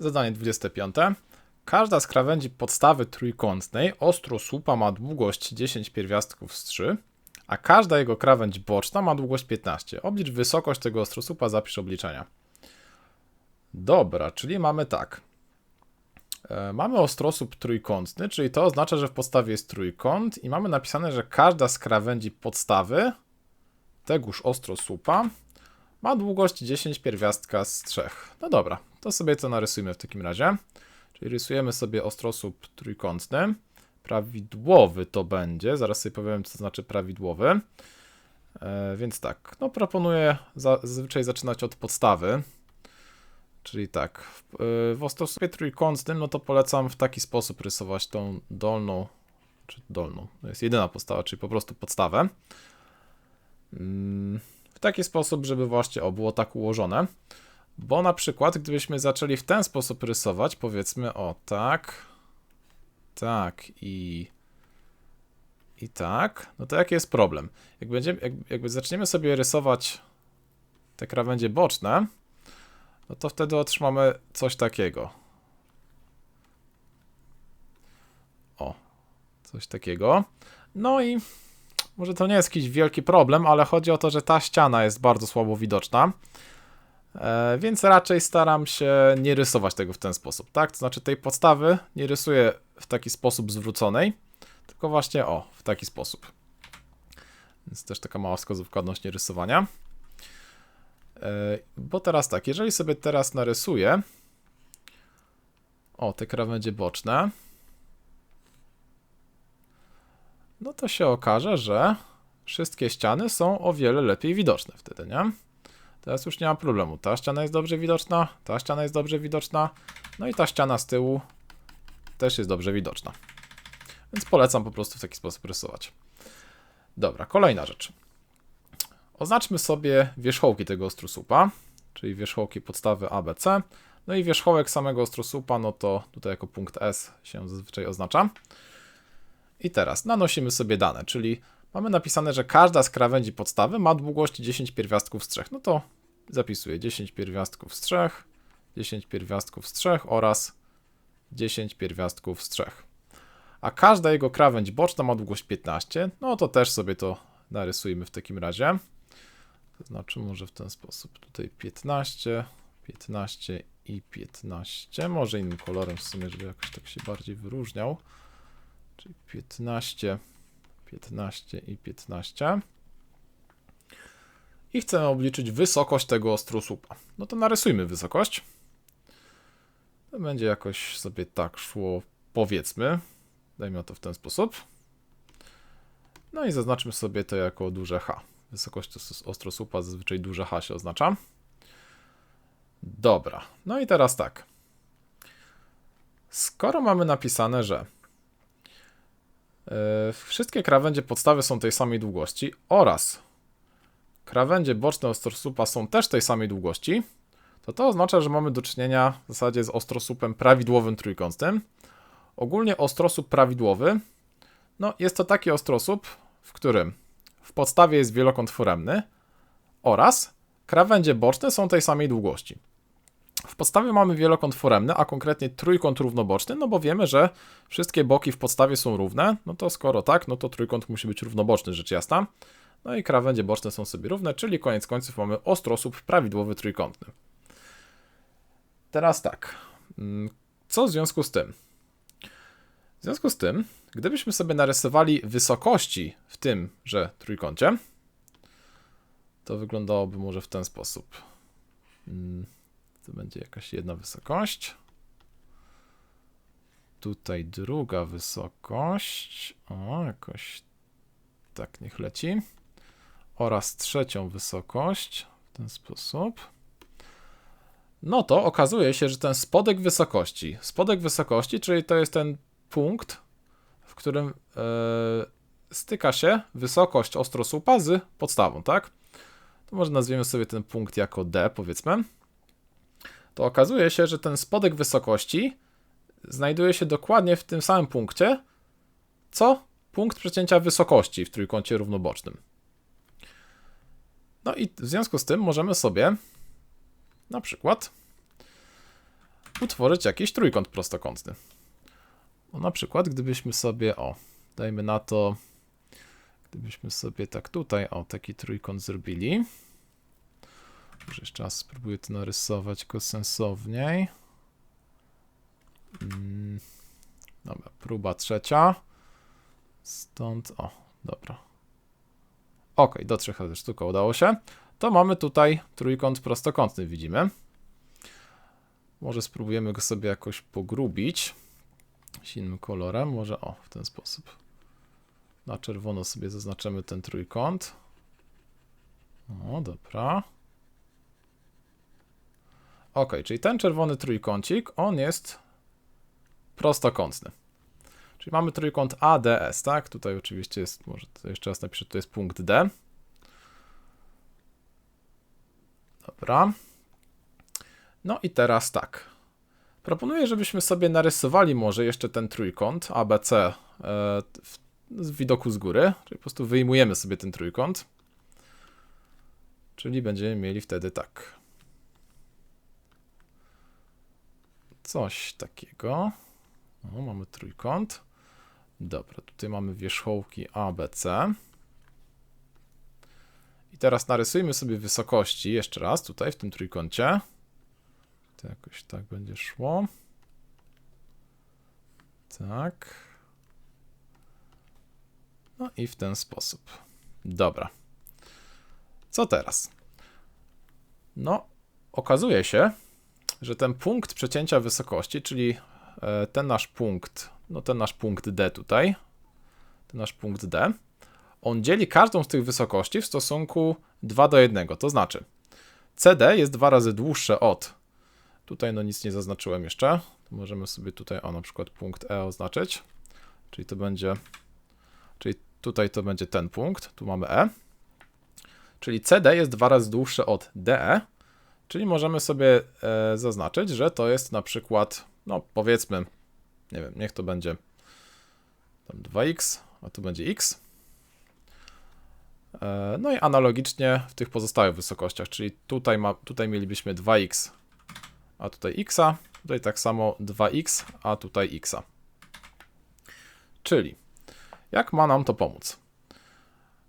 Zadanie 25. Każda z krawędzi podstawy trójkątnej ostrosłupa ma długość 10 pierwiastków z 3, a każda jego krawędź boczna ma długość 15. Oblicz wysokość tego ostrosłupa, zapisz obliczenia. Dobra, czyli mamy tak. E, Mamy ostrosłup trójkątny, czyli to oznacza, że w podstawie jest trójkąt i mamy napisane, że każda z krawędzi podstawy tegoż ostrosłupa ma długość 10 pierwiastka z 3. No dobra, to sobie to narysujmy w takim razie. Czyli rysujemy sobie ostrosłup trójkątny. Prawidłowy to będzie, zaraz sobie powiem, co znaczy prawidłowy. E, więc tak, no proponuję za, zazwyczaj zaczynać od podstawy. Czyli tak, w, y, w ostrosłupie trójkątnym, no to polecam w taki sposób rysować tą dolną, czy dolną, to jest jedyna podstawa, czyli po prostu podstawę. Mm, W taki sposób, żeby właśnie o, było tak ułożone. Bo na przykład, gdybyśmy zaczęli w ten sposób rysować, powiedzmy, o tak, tak i, i tak, no to jaki jest problem? Jak będziemy, jak, jakby zaczniemy sobie rysować te krawędzie boczne, no to wtedy otrzymamy coś takiego. O, coś takiego. No i może to nie jest jakiś wielki problem, ale chodzi o to, że ta ściana jest bardzo słabo widoczna. E, więc raczej staram się nie rysować tego w ten sposób, tak? To znaczy tej podstawy nie rysuję w taki sposób zwróconej, tylko właśnie o, w taki sposób. Więc też taka mała wskazówka odnośnie rysowania. E, Bo teraz tak, jeżeli sobie teraz narysuję o te krawędzie boczne, no to się okaże, że wszystkie ściany są o wiele lepiej widoczne wtedy, nie? Teraz już nie ma problemu. Ta ściana jest dobrze widoczna, ta ściana jest dobrze widoczna, no i ta ściana z tyłu też jest dobrze widoczna. Więc polecam po prostu w taki sposób rysować. Dobra, kolejna rzecz. Oznaczmy sobie wierzchołki tego ostrosłupa, czyli wierzchołki podstawy ABC. No i wierzchołek samego ostrosłupa, no to tutaj jako punkt S się zazwyczaj oznacza. I teraz nanosimy sobie dane, czyli mamy napisane, że każda z krawędzi podstawy ma długość 10 pierwiastków z 3. No to zapisuję 10 pierwiastków z 3, 10 pierwiastków z 3 oraz 10 pierwiastków z 3. A każda jego krawędź boczna ma długość 15, no to też sobie to narysujmy w takim razie. To znaczy może w ten sposób. Tutaj 15, 15 i 15. Może innym kolorem w sumie, żeby jakoś tak się bardziej wyróżniał. Czyli 15, 15 i 15. I chcemy obliczyć wysokość tego ostrosłupa. No to narysujmy wysokość. To będzie jakoś sobie tak szło, powiedzmy. Dajmy to w ten sposób. No i zaznaczmy sobie to jako duże H. Wysokość os- ostrosłupa zazwyczaj duże H się oznacza. Dobra, no i teraz tak. Skoro mamy napisane, że wszystkie krawędzie podstawy są tej samej długości oraz krawędzie boczne ostrosłupa są też tej samej długości, to to oznacza, że mamy do czynienia w zasadzie z ostrosłupem prawidłowym trójkątnym. Ogólnie ostrosłup prawidłowy, no jest to taki ostrosłup, w którym w podstawie jest wielokąt foremny oraz krawędzie boczne są tej samej długości. W podstawie mamy wielokąt foremny, a konkretnie trójkąt równoboczny, no bo wiemy, że wszystkie boki w podstawie są równe, no to skoro tak, no to trójkąt musi być równoboczny, rzecz jasna. No i krawędzie boczne są sobie równe, czyli koniec końców mamy ostrosłup prawidłowy trójkątny. Teraz tak, mm, co w związku z tym? W związku z tym, gdybyśmy sobie narysowali wysokości w tym, że trójkącie, to wyglądałoby może w ten sposób. To będzie jakaś jedna wysokość. Tutaj druga wysokość. O, jakoś tak niech leci. Oraz trzecią wysokość w ten sposób. No to okazuje się, że ten spodek wysokości, spodek wysokości, czyli to jest ten punkt, w którym e, styka się wysokość ostrosłupa z podstawą, tak? To może nazwiemy sobie ten punkt jako D, powiedzmy. To okazuje się, że ten spodek wysokości znajduje się dokładnie w tym samym punkcie, co punkt przecięcia wysokości w trójkącie równobocznym. No i w związku z tym możemy sobie na przykład utworzyć jakiś trójkąt prostokątny. No, na przykład, gdybyśmy sobie, o, dajmy na to, gdybyśmy sobie tak tutaj, o, taki trójkąt zrobili. Może jeszcze raz spróbuję to narysować go sensowniej. Mm, dobra, próba trzecia. Stąd, o, dobra. Ok, do trzech razy sztuka udało się. To mamy tutaj trójkąt prostokątny, widzimy. Może spróbujemy go sobie jakoś pogrubić. Z innym kolorem, może o, w ten sposób. Na czerwono sobie zaznaczymy ten trójkąt. O, dobra. Ok, czyli ten czerwony trójkącik, on jest prostokątny. Czyli mamy trójkąt ADS, tak? Tutaj oczywiście jest, może jeszcze raz napiszę, to jest punkt D. Dobra. No i teraz tak. Proponuję, żebyśmy sobie narysowali może jeszcze ten trójkąt ABC e, z widoku z góry, czyli po prostu wyjmujemy sobie ten trójkąt. Czyli będziemy mieli wtedy tak. Coś takiego. O, mamy trójkąt. Dobra, tutaj mamy wierzchołki ABC. I teraz narysujmy sobie wysokości jeszcze raz tutaj w tym trójkącie. To jakoś tak będzie szło. Tak. No i w ten sposób. Dobra. Co teraz? No, okazuje się, że ten punkt przecięcia wysokości, czyli e, ten nasz punkt, no ten nasz punkt D tutaj, ten nasz punkt D, on dzieli każdą z tych wysokości w stosunku 2 do 1. To znaczy, CD jest dwa razy dłuższe od. Tutaj no nic nie zaznaczyłem jeszcze. Możemy sobie tutaj o na przykład punkt E oznaczyć. Czyli to będzie, czyli tutaj to będzie ten punkt, tu mamy E. Czyli CD jest dwa razy dłuższe od DE, czyli możemy sobie e, zaznaczyć, że to jest na przykład, no powiedzmy, nie wiem, niech to będzie tam 2x, a tu będzie x. E, no i analogicznie w tych pozostałych wysokościach, czyli tutaj, ma, tutaj mielibyśmy 2x, a tutaj x, tutaj tak samo 2x, a tutaj x. Czyli jak ma nam to pomóc?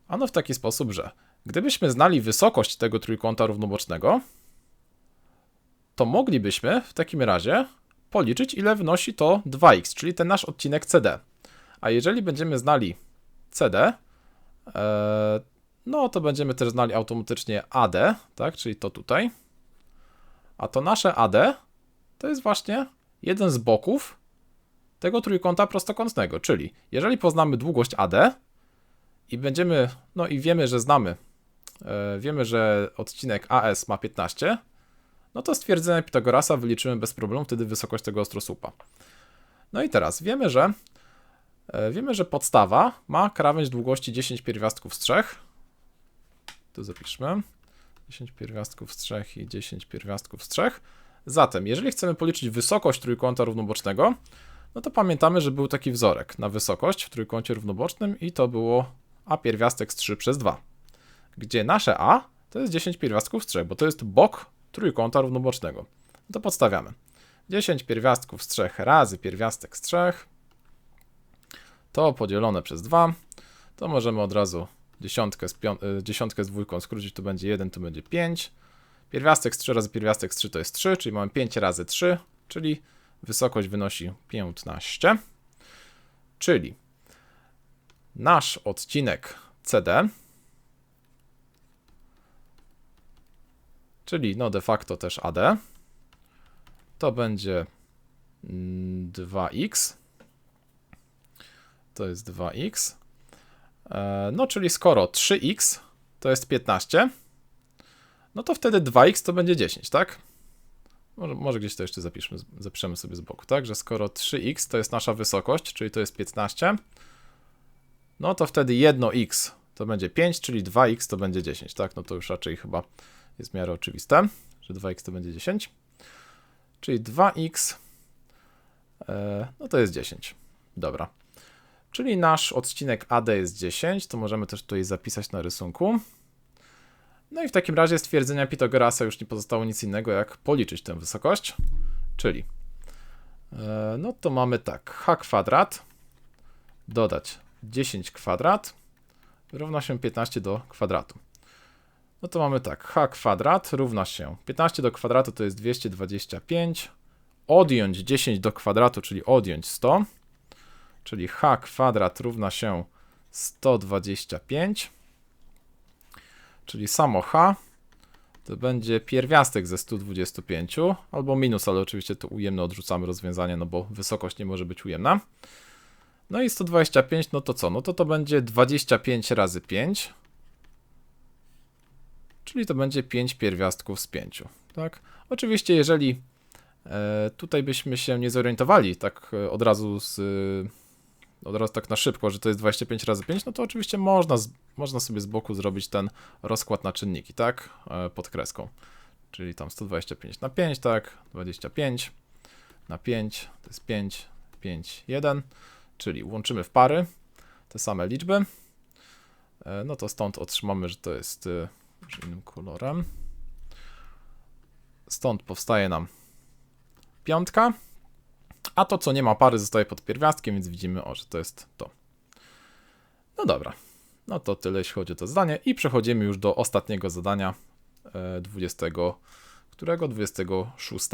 Ano w taki sposób, że gdybyśmy znali wysokość tego trójkąta równobocznego, to moglibyśmy w takim razie policzyć, ile wynosi to 2x, czyli ten nasz odcinek CD. A jeżeli będziemy znali CD, e, no to będziemy też znali automatycznie AD, tak, czyli to tutaj. A to nasze AD to jest właśnie jeden z boków tego trójkąta prostokątnego, czyli jeżeli poznamy długość AD i będziemy, no i wiemy, że znamy, e, wiemy, że odcinek AS ma 15, no to stwierdzenie Pitagorasa wyliczymy bez problemu wtedy wysokość tego ostrosłupa. No i teraz wiemy, że e, wiemy, że podstawa ma krawędź długości 10 pierwiastków z 3. Tu zapiszmy. 10 pierwiastków z 3 i 10 pierwiastków z 3. Zatem, jeżeli chcemy policzyć wysokość trójkąta równobocznego, no to pamiętamy, że był taki wzorek na wysokość w trójkącie równobocznym i to było a pierwiastek z 3 przez 2, gdzie nasze a to jest 10 pierwiastków z 3, bo to jest bok trójkąta równobocznego. No to podstawiamy. 10 pierwiastków z 3 razy pierwiastek z 3 to podzielone przez 2, to możemy od razu dziesiątkę z, pią- dziesiątkę z dwójką skrócić, to będzie 1, to będzie 5. Pierwiastek z 3 razy pierwiastek z 3 to jest 3, czyli mamy 5 razy 3, czyli wysokość wynosi 15. Czyli nasz odcinek CD, czyli no de facto też AD, to będzie 2x. To jest 2x. No, czyli skoro 3x to jest 15, no to wtedy 2x to będzie 10, tak? Może, może gdzieś to jeszcze zapiszmy, zapiszemy sobie z boku, tak? Że skoro 3x to jest nasza wysokość, czyli to jest 15, no to wtedy 1x to będzie 5, czyli 2x to będzie 10, tak? No to już raczej chyba jest w miarę oczywiste, że 2x to będzie 10. Czyli 2x, e, no to jest 10. Dobra. Czyli nasz odcinek AD jest 10, to możemy też tutaj zapisać na rysunku. No i w takim razie stwierdzenia Pitagorasa już nie pozostało nic innego jak policzyć tę wysokość, czyli E, No to mamy tak, h kwadrat dodać 10 kwadrat równa się 15 do kwadratu. No to mamy tak, h kwadrat równa się 15 do kwadratu to jest 225, odjąć 10 do kwadratu, czyli odjąć 100, czyli h kwadrat równa się 125, czyli samo h to będzie pierwiastek ze 125, albo minus, ale oczywiście to ujemne odrzucamy rozwiązanie, no bo wysokość nie może być ujemna. No i 125, no to co? No to to będzie 25 razy 5, czyli to będzie 5 pierwiastków z 5, tak? Oczywiście, jeżeli e, tutaj byśmy się nie zorientowali tak e, od razu z, e, od razu tak na szybko, że to jest 25 razy 5, no to oczywiście można, można sobie z boku zrobić ten rozkład na czynniki, tak? Pod kreską. Czyli tam 125 na 5, tak? 25 na 5 to jest 5, 5, 1, czyli łączymy w pary te same liczby. No to stąd otrzymamy, że to jest może innym kolorem. Stąd powstaje nam piątka, a to, co nie ma pary, zostaje pod pierwiastkiem, więc widzimy, o, że to jest to. No dobra, no to tyle, jeśli chodzi o to zadanie i przechodzimy już do ostatniego zadania, e, 20, którego? 26.